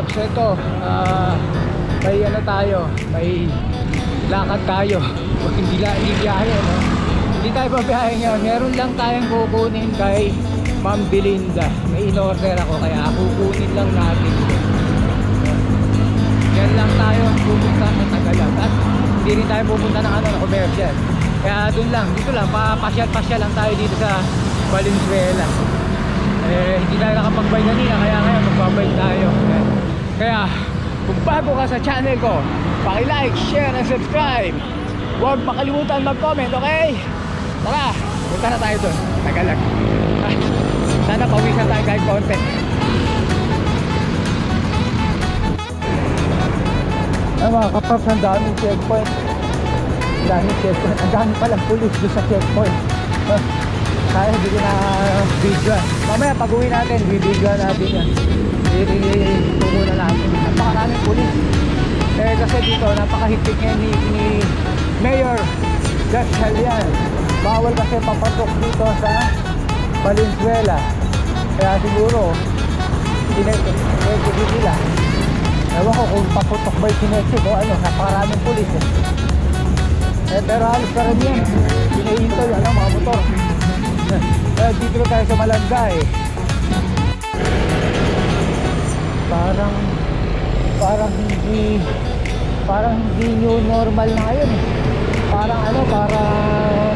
Kapaps. Ito, ah, may ano tayo, may lakad tayo. Huwag hindi, hindi biyahe, no? Hindi tayo pabiyahe ngayon. Meron lang tayong kukunin kay Ma'am Belinda. May in-order ako, kaya kukunin lang natin. Yan lang tayo pupunta sa Tagalog. At hindi rin tayo pupunta ng ano, na commercial. Kaya dun lang, dito lang, papasyal-pasyal lang tayo dito sa Valenzuela. Eh, hindi tayo nakapag-buy kanina, kaya ngayon magbabay tayo. Ayan. Kaya, kung bago ka sa channel ko, paki-like, share, and subscribe. Huwag makalimutan mag-comment, okay? Tara, punta na tayo dun. Tagalog. Ah, Sana pawisan tayo kahit konti. Ay mga kapaps, ang daming checkpoint. Ang daming checkpoint. Ang dami palang pulis doon sa checkpoint. Ah, Kaya hindi na video. Mamaya pag uwi natin, bibidyo natin yan. Ituko na natin. Napakaraming pulis. Eh kasi dito, napakahigpit ngayon ni, ni Mayor Judge Halian. Bawal kasi papasok dito sa Valenzuela. Kaya siguro, pinag-edit nila. Ewan ko kung paputok ba yung sinesik o ano, napakaraming pulis eh. Eh pero halos karamihan, pinahinto yung ano, mga motor. Eh, dito tayo sa Malanda eh. Parang, parang hindi, parang hindi new normal na ngayon eh. Parang ano, parang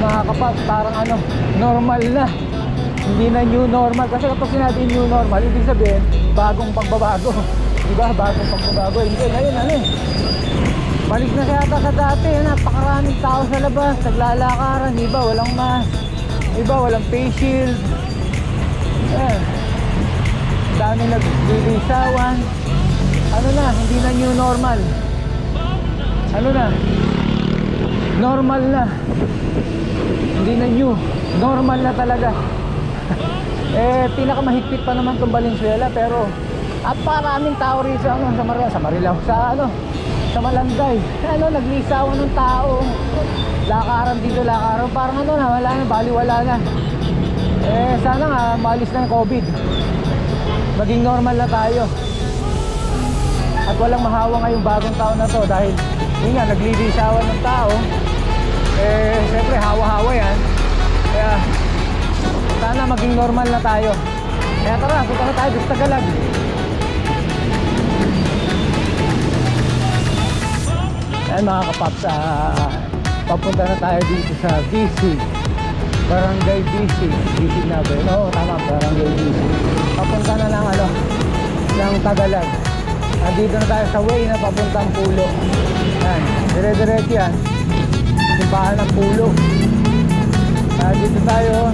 mga kapat, parang ano, normal na. Hindi na new normal. Kasi kapag sinabi new normal, ibig sabihin, bagong pagbabago. Diba? Bagong pagbabago. Hindi, ngayon ano eh. Balik na kaya sa dati, napakaraming tao sa labas, naglalakaran, iba walang mask, iba walang face shield. Ayan. Dami naglilisawan. Ano na, hindi na new normal. Ano na? Normal na. Hindi na new. Normal na talaga. eh, pinakamahigpit pa naman itong Valenzuela, pero at maraming tao rin sa, ano, sa Marilao, sa Marilao, sa ano, sa Malanday. Ano, naglisawan ng tao. Lakaran dito, lakaran. Parang ano na, wala na, baliwala na. Eh, sana nga, maalis na yung COVID. Maging normal na tayo. At walang mahawa ngayong bagong taon na to dahil yun nga, naglilisawan ng tao. Eh, siyempre, hawa-hawa yan. Kaya, sana maging normal na tayo. Kaya tara, punta na tayo sa Tagalog. Ayan mga kapaps, ah, papunta na tayo dito sa BC. Barangay BC. BC na ba yun? Oo, tama, Barangay BC. Papunta na ng ano, ng Tagalog. Andito na tayo sa way na papuntang Pulo. Ayan, dire-diretso yan. Simbahan ng Pulo. Ah, dito tayo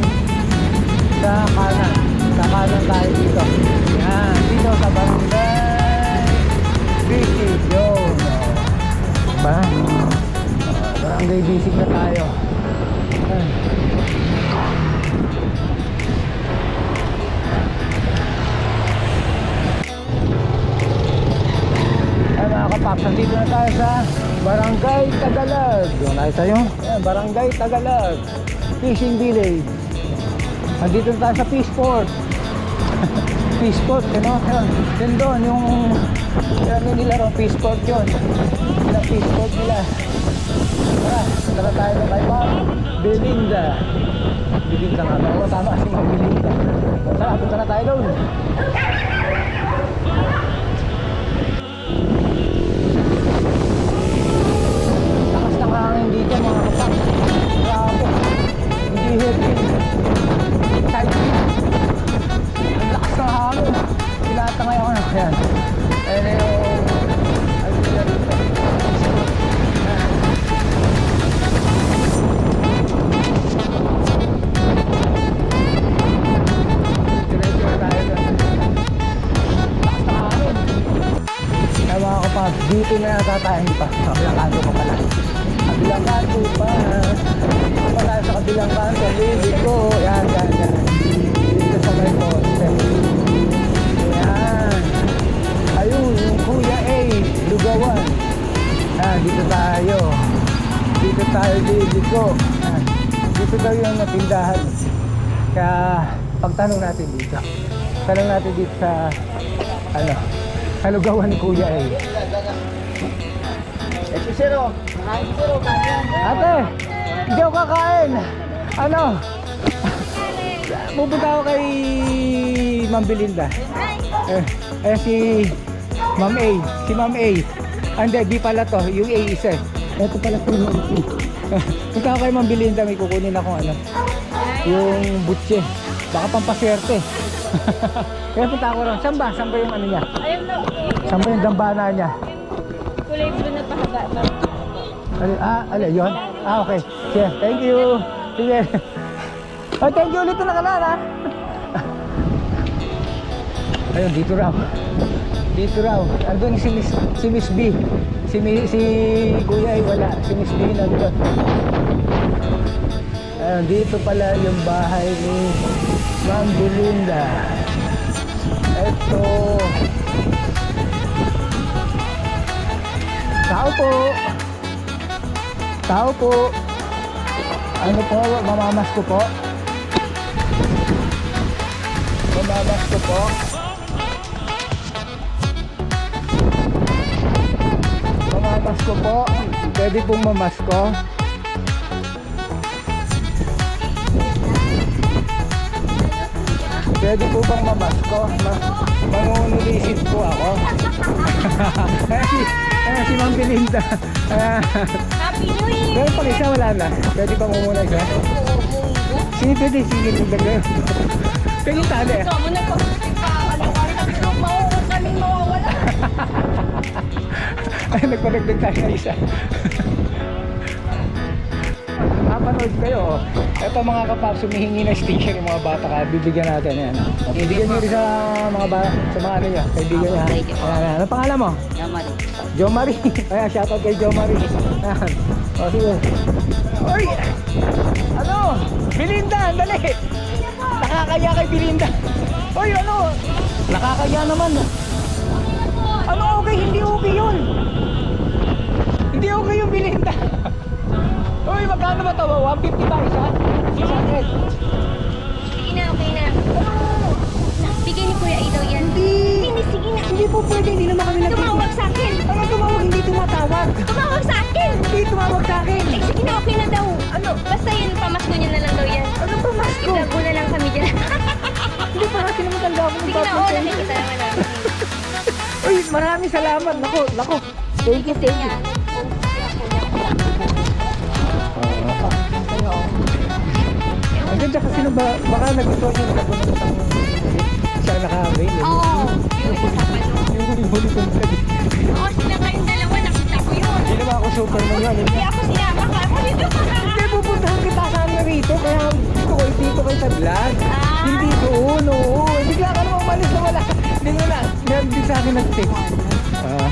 sa kanan. Sa kanan tayo dito. Yan, dito sa Barangay BC. Yun. Ba? Barangay BC na tayo. Kapaps, nandito na tayo sa Barangay Tagalog. Doon tayo. Ayan, Barangay Tagalog. Fishing Village. Nandito na tayo sa Peaceport. Peaceport, ano? Yun, yun doon, yung ano nila ron, Peaceport yun. Yun ang Peaceport nila. Tara, na tayo kay Ma'am Belinda. Belinda nga ba? Oo, tama si Ma'am Belinda. Tara, punta na tayo doon. Lakas ng hangin dito mga kapak. Grabe. Hindi. Tight. Ang lakas ng hangin. Pinata ngayon ako na. Ayan dito na hindi pa. Kabilang kanto pa pala. Kabilang kanto pa. Dito pa tayo sa kabilang kanto. Hindi ko. Yan, yan, yan. Dito sa may poste. Yan. Ayun, yung Kuya A. Lugawan. Yan, dito tayo. Dito tayo, dito ko. Dito daw yung natindahan. Kaya, pagtanong natin dito. Tanong natin dito sa, ano, sa lugawan ni Kuya eh. Eh, Zero. Ate, hindi ako kakain. Ano? Pupunta ako kay Ma'am Belinda. Eh, eh si Ma'am A. Si Ma'am A. Ah, Hindi, B pala to. Yung A isa. eh. Ito pala si Ma'am A. Punta ako kay Ma'am Belinda. May kukunin akong ano. Yung butche. Baka pampaswerte. Kaya punta ako ron. Saan ba? Saan ba yung ano niya? Ayun na, Saan ba yung dambana niya? kulay blue ba? Ano, ah, ano, yun? Ah, okay. Sige, thank you. Sige. Oh, thank you ulit na nakalaan, ha? Ayun, dito raw. Dito raw. Andun si Miss, si Miss B. Si, si Kuya ay wala. Si Miss B nandun. Ayun, dito pala yung bahay ni Ma'am Belinda. Ito. Tao po. Tao po. Ano po, mamamas ko po. Mamamas ko po. Mamamas ko po. Pwede pong mamas ko. Pwede po bang mamas ko? Ma mangunulisit Ayan si, ayan si Ma'am Belinda. Happy New Year! Meron pang isa, wala na. Pwede pa muna isa. Sige, pwede. Sige, dagdagan. Kaya tali. Ikaw mo na pag ano ka. Ay, nagpadagdag tayo na isa. Napanood kayo. oh. Ito mga kapaps, humihingi ng sticker yung mga bata ka. Bibigyan natin yan. Bibigyan nyo rin sa mga ba sa mga ano nyo. Kaibigan nyo. Ayan. Ano pangalan mo? Yamari. Jo Marie. Ayan, shoutout kay Jo Marie. Ayan. O, sige. Oy! Ano? Belinda, dali! Nakakaya kay Belinda. Oy, ano? Nakakaya naman. Ano okay? Hindi okay yun. Hindi okay yung Belinda. Uy, magkano ba ito? 150 ba isa? 600. Sige na, okay na. Bigay ni Kuya Idaw yan. Hindi. Hindi, sige na. Hindi po pwede. Hindi naman kami nag- Tumawag sa akin. Ano tumawag? Hindi tumatawag. Tumawag sa akin. Hindi tumawag sa akin. Eh, sige na, okay na daw. Ano? Basta yun, pamasko niya na lang daw yan. Ano ba, Masko? Itago na lang kami dyan. Hindi pa natin naman tanda ako. sige na, oo, nakikita naman namin. Uy, maraming salamat. Nako, nako. Thank you, thank you. Ang ganda kasi nung ba, baka nagustuhan nyo nakapunod ng siya naka-avail. eh. Oo, yung doon. Yung huli-huli ko na Oo, sila kayong dalawa, nakita ko yun. Hindi naman ako super mo yun. Hindi ako sinama ka. Ako dito ka. Hindi, pupuntahan kita sana rito. Kaya gusto ko dito kayo sa vlog. Ah. Hindi doon, oo. Bigla ka naman umalis na wala. Hindi na. Meron din sa akin nag-text. Ah.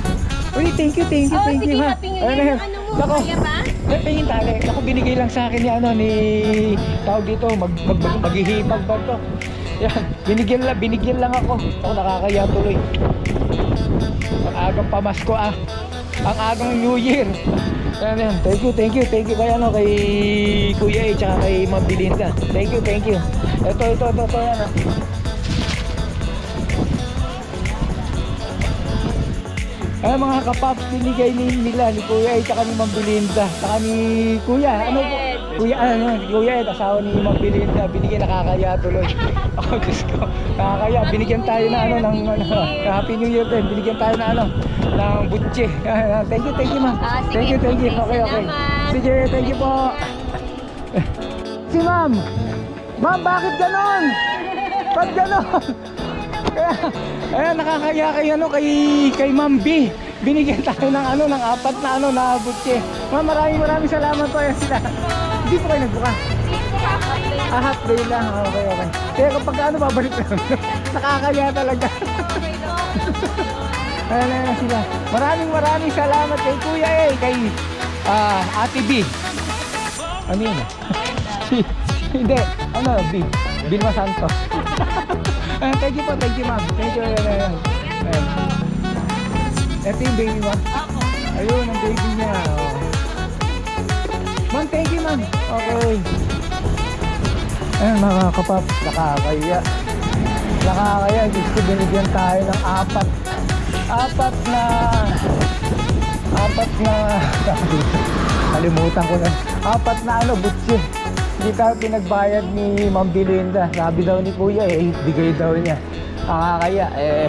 Uy, thank you, thank you, Oo, thank sige, you ha. happy new Ano yan? Ano mo, Nako, kaya ba? eh, tingin tali. Ako binigay lang sa akin ni ano ni tawag dito mag, mag maghihipag ba to. Yan, binigyan lang binigyan lang ako. Ako nakakaya tuloy. Ang agang pamasko ah. Ang agang New Year. Yan, yan. Thank you, thank you, thank you kay ano kay Kuya A tsaka kay Ma'am Belinda. Thank you, thank you. Ito, ito, ito, ito yan ah. Ay, mga kapaps, binigay ni nila ni Kuya Ed, tsaka ni Ma'am Belinda, tsaka ni Kuya, ano po? Kuya, ano, Kuya Ed, asawa ni Ma'am Belinda, binigay nakakaya tuloy. Ako, Diyos ko, nakakaya, binigyan tayo na ano, ng ano, Happy New Year din, binigyan tayo na ano, ng butche. thank you, thank you ma'am. Ah, sige thank you, thank you. Okay, okay. Sige, thank you po. si ma'am, ma'am, bakit ganon? Ba't ganon? Ayan, nakakaya kay ano kay kay Ma'am B. Binigyan tayo ng ano ng apat na ano na butche. Ma'am, maraming maraming salamat po yan sila. Hindi po kayo nagbuka. Ah, half day lang. Okay, okay. Kaya kapag ano, babalik na. Nakakaya talaga. Ayan na yan sila. Maraming maraming salamat kay Kuya eh, kay ah, Ate B. Ano yun? Si, hindi, ano, B. Vilma Santos. Thank you po, thank you ma'am. Thank you. Ayan, ayan. Ayan. Ito yung baby mo. Ayun, ang baby niya. Oh. Ma'am, thank you ma'am. Okay. Ayan mga kapap, nakakaya. Nakakaya, gusto binigyan tayo ng apat. Apat na... Apat na... Kalimutan ko na. Apat na ano, butsi. Hindi tayo pinagbayad ni Ma'am Belinda. Sabi daw ni Kuya eh, bigay daw niya. Nakakaya eh.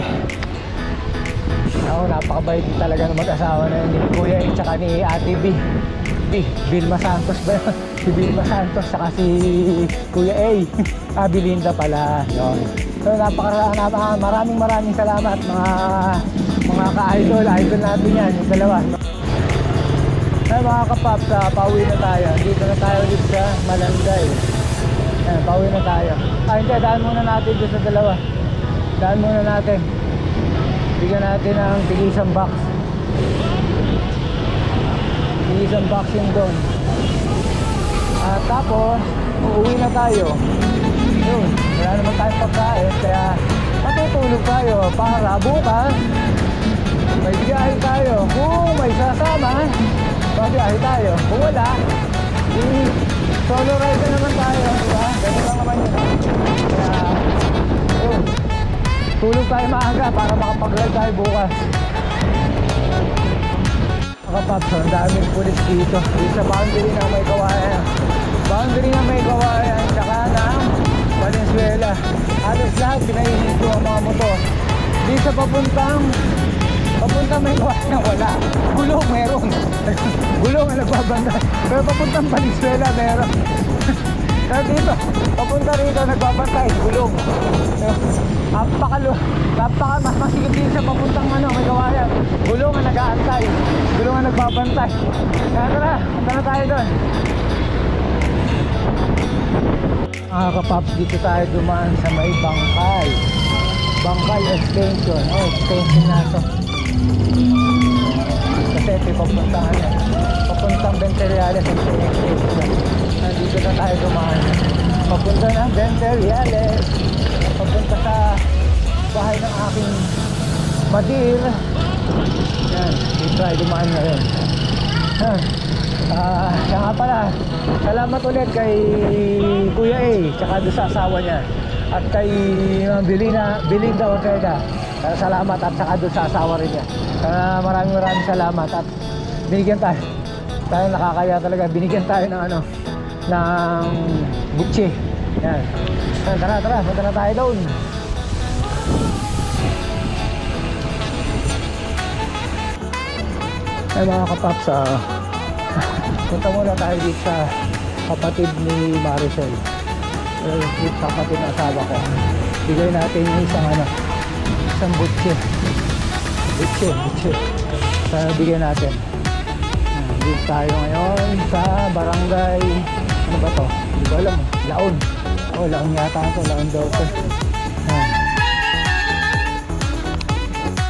Ako, napakabait talaga ng mag-asawa na yun ni Kuya at saka ni Ate B. Vilma Santos ba yun? Si Vilma Santos saka si Kuya A. ah, Belinda pala. Yun. So, napaka, napaka, maraming maraming salamat mga mga ka-idol. Idol natin yan, yung dalawa. Ay mga kapaps, ah, pauwi na tayo. Dito na tayo ulit sa Malanday. Ayan, pauwi na tayo. Ah, hindi, daan muna natin doon sa dalawa. Daan muna natin. Bigyan natin ng tigisang box. Tigisang box yung doon. At tapos, uuwi na tayo. Yun, wala naman tayong pagkain. Kaya matutulog tayo para bukas may biyahe tayo. Kung may sasama, mabiyahe tayo. Kung wala, solo ride na naman tayo. Diba? Ganun lang naman yun. Kaya, yun. Tulog tayo maaga para makapag-ride tayo bukas. Paps, ang daming pulis dito. Dito sa boundary na may kawayan. Boundary na may kawayan, tsaka ng Valenzuela. Halos lahat pinahihin ko ang mga motor. Di sa papuntang papuntang may kawayan, wala. Gulong meron. Gulong ang nagbabantay. Pero papuntang Valenzuela meron. Pero dito, papunta rito nagbabantay, gulong. Napakalo, napaka mas masigit din sa papuntang ano, may kawayan. Gulong ang nag-aantay, gulong ang nagbabantay. Kaya tara, punta na tayo doon. Mga kapaps, dito tayo dumaan sa may bangkay. Bangkay extension. Oh, extension na to. Kasi ito yung papuntang ano, papuntang Venteriales extension. Nandito na tayo dumaan. Papunta ng Venteriales. Papunta sa bahay ng aking madir. Yan, dito tayo dumaan ngayon. Ha. Ah, siya nga pala. Salamat ulit kay Kuya A, tsaka doon sa asawa niya. At kay uh, Belina, Belinda Ortega. Ah, salamat at saka doon sa asawa rin niya. Ah, maraming maraming salamat at binigyan tayo. Tayo nakakaya talaga. Binigyan tayo ng ano, ng butche. Yan. Tara, tara, punta na tayo doon. Ay mga kapaps, ah, punta muna tayo dito sa kapatid ni Maricel. Eh, dito sa kapatid ng asawa ko. Bigay natin yung isang ano, isang butche. Butche, butche. Sa bigyan natin. Ah, Dito tayo ngayon sa barangay, ano ba to? Hindi ko alam. Laon. Oh, laon yata ito. Laon daw ito. Ah.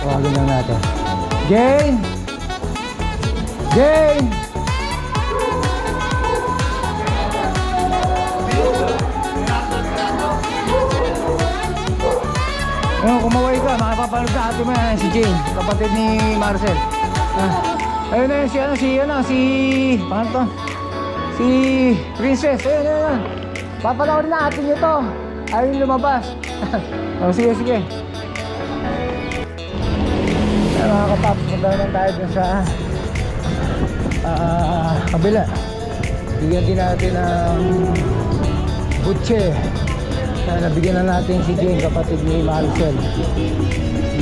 Tawagan lang natin. Jane! Jane! Ayun, kumaway ka, makapapanood ka ate mo yan, si Jane, kapatid ni Marcel. Ah. Ayun na yun, si ano, si ano, si... Paano to? Si Princess, ayun, ayun, ayun. Papanoorin na ate niyo to. Ayun lumabas. oh, sige, sige. Ayun, mga kapaps, punta naman tayo dun sa ah, kabila. Bigyan din natin ng butche. Na nabigyan na natin si Jane, kapatid ni Maricel.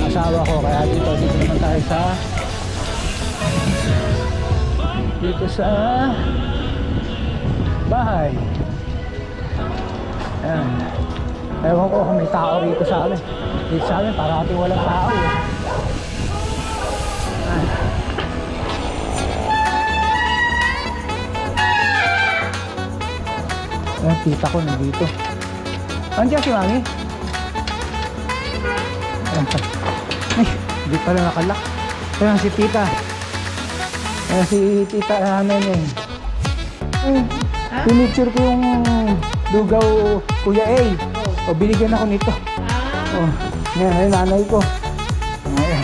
Asawa ko, kaya dito, dito naman tayo sa dito sa bahay. Ayan. Ewan ko kung may tao rito sa amin. Dito sa amin, parating walang tao. Eh. Ayan. Ayan, tita ko nandito. Andiyan si Mami? Ayan pa. Ay, hindi pala nakalak. Ayan si tita. Ayan si tita namin yun. Ay, pinicture ko yung lugaw Kuya A. O, binigyan ako nito. Oh, yan, ay nanay ko. Ayan.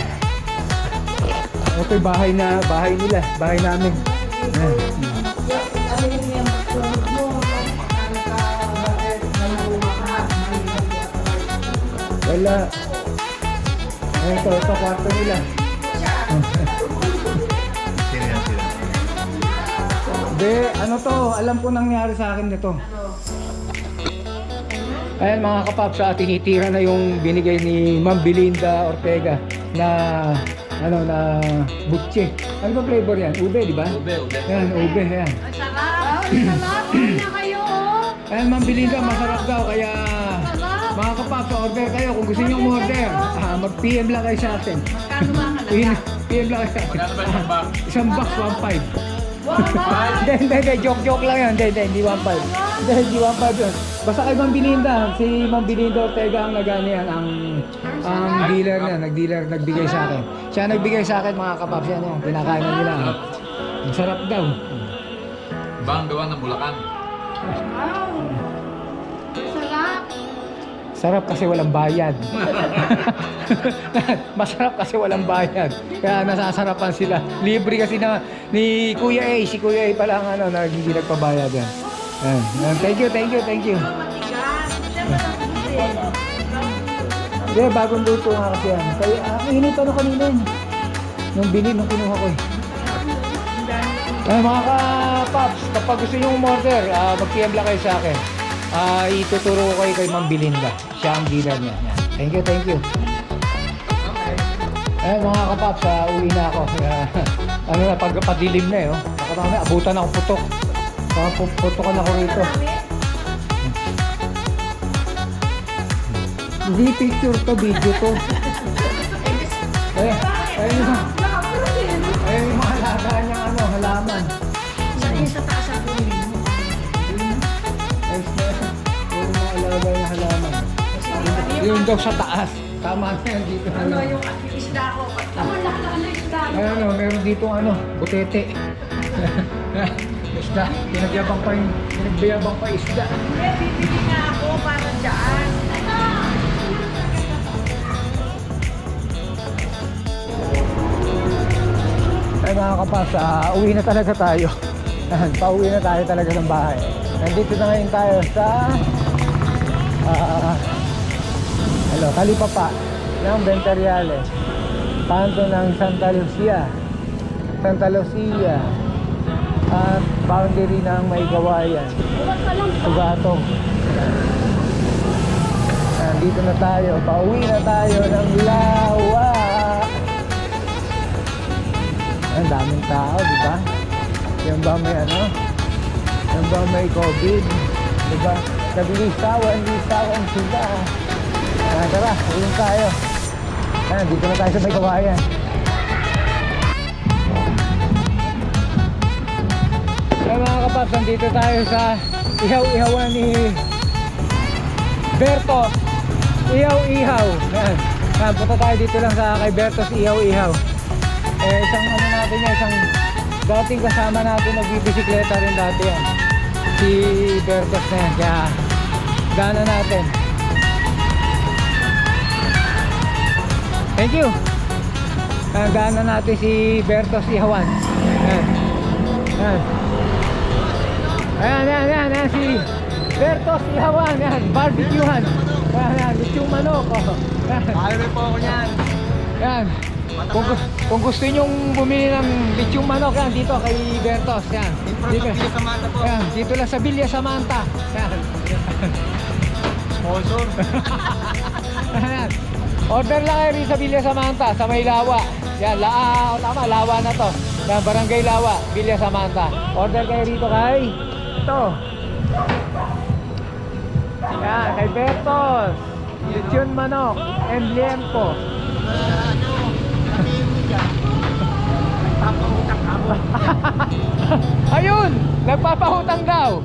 Yung bahay na, bahay nila, bahay namin. Ayan. Wala. Ito, ito, kwarto nila. Hindi, ano to, alam ko nangyari sa akin nito. Ayan mga kapaps, ah, tinitira na yung binigay ni Ma'am Belinda Ortega na ano na butche. Ano ba flavor yan? Ube, di ba? Ube, ube. Ayan, ube, ayan. Sarap! Sarap! na kayo! oh. Ayan Ma'am Belinda, masarap daw kaya mga kapaps, order kayo kung gusto niyo order. Ah, mag-PM lang kayo sa atin. PM, PM lang kayo sa atin. Magkano ba isang box? Isang box, 1.5. Hindi, hindi, hindi. Joke-joke lang yan. Hindi, hindi, hindi 1.5. Hindi, hindi 1.5 yun. Basta kay Ma'am Belinda. Si Ma'am Belinda Ortega ang nagani yan. Ang, ang dealer niya. Nag-dealer, nagbigay sa akin. Siya nagbigay sa akin mga kapaps yan. Yung kinakain na nila. Ang sarap daw. Bang gawa ng Bulacan. Sarap! Sarap kasi walang bayad. Masarap kasi walang bayad. Kaya nasasarapan sila. Libre kasi na ni Kuya A. Si Kuya A pala ang ano, nagiging nagpabayad yan. Yan. Yan. Thank you, thank you, thank you. Hindi, bagong luto nga kasi yan. Kaya, ah, mainit ano kanina yun. Nung bili, nung kinuha ko eh. Ay, mga ka-paps, kapag gusto nyo umorder, uh, mag-PM lang kayo sa akin. Ah, ituturo ko kayo kay Ma'am Belinda. Siya ang dealer niya. Yan. Thank you, thank you. Eh, mga kapaps, ah, uwi na ako. Kaya, ano na, pag padilim na eh. Oh. Baka mamaya, abutan ako putok. Baka pu- putokan ako rito. Hindi picture to, video to. Eh, ayun yung, Daw sa taas. Tama na yan dito. Ano, Yung isda ko. Tama na isda. ano, meron dito ano, butete. isda. Pinagyabang pa yung, pinagyabang pa isda. Eh, bibili na ako para dyan. Ay mga kapas, ah, uwi na talaga tayo. Pauwi na tayo talaga ng bahay. Nandito na ngayon tayo sa Talipapa ng Ventariales. Kanto ng Santa Lucia. Santa Lucia. At boundary ng Maygawayan. Sugatong. Nandito na tayo. Pauwi na tayo ng Lawa. Ang daming tao, di ba? Yan ba may ano? Yan ba may COVID? Di ba? Naglisawan, lisawan sila. Ah, tara, uwi tayo. Ayan, dito na tayo sa may kawayan. Ay mga kapaps, nandito tayo sa ihaw-ihawan ni Bertos. Ihaw-ihaw. Yan. Yan, punta tayo dito lang sa kay Bertos Ihaw-ihaw. Eh, isang ano natin yan, isang dating kasama natin nagbibisikleta rin dati yan. Si Bertos na yan, kaya gana natin. Thank you. Kaya gana natin si Bertos Ihawan. Ayan. Ayan. Ayan, ayan, ayan, ayan, si Bertos Ihawan, ayan, barbecuehan. Ayan, ayan, lechong manok. Oh. Ayan. Ayaw po ako niyan. Yan. Kung, kung gusto nyong bumili ng lechong manok yan dito kay Bertos yan. Dito. sa mata po. Yan, dito lang sa Villa Samantha. Yan. Sponsor. Yan. Order lang kayo rin sa Villa Samantha sa may Lawa. Yan, la ah, tama, Lawa na to. Yan, Barangay Lawa, Villa Samantha. Order kayo rito kay ito. Yan, kay Bertos. Lechon manok, emblem Ayun, nagpapahutang daw.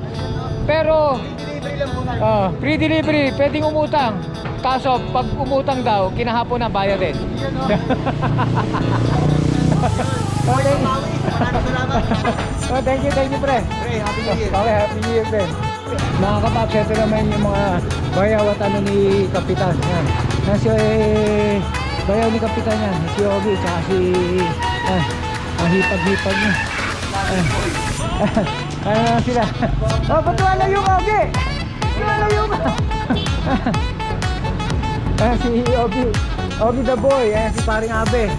Pero Delivery lang po na. oh, free delivery, pwedeng umutang. Kaso pag umutang daw, kinahapon na bayad din. okay. Maraming salamat. oh, thank you, thank you, pre. Pre, happy new year. Okay, happy new year, pre. Mga kapaps, ito naman yung mga bayaw at ano ni Kapitan. Yan. Yan si eh, bayaw ni Kapitan yan. Si Ogi, tsaka si... Ah, ang hipag-hipag niya. Ah. Ano na sila? Oh, ba't wala yung Ogi? Wala yung... Ayan si Obi. Obi the boy. Ayan si paring Abe.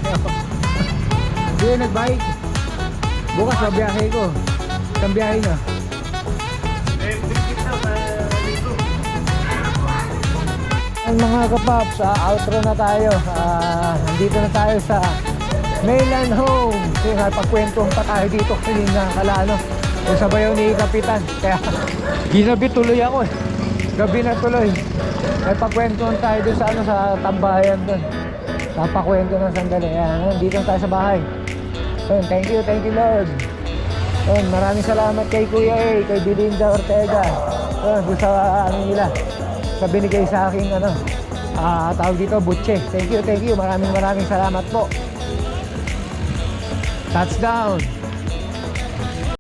Hindi na nag-bike. Bukas mabiyahe ko. Isang biyahe na. Ang mga kapaps, sa outro na tayo. Ah, nandito na tayo sa Mainland Home. Kasi pagkwentuhan pa tayo dito kanina kala ano. Yung sa bayaw ni Kapitan. Kaya ginabi tuloy ako eh. Gabi na tuloy. May pagkwentuhan tayo doon sa ano sa tambayan doon. Papakwento ng sandali. Ayan, dito tayo sa bahay. Ayun, thank you, thank you Lord. Ayun, maraming salamat kay Kuya A, kay Belinda Ortega. Ayun, doon sa ano nila. Sa binigay sa aking ano, ah tawag dito, butche. Thank you, thank you. Maraming maraming salamat po. Touchdown.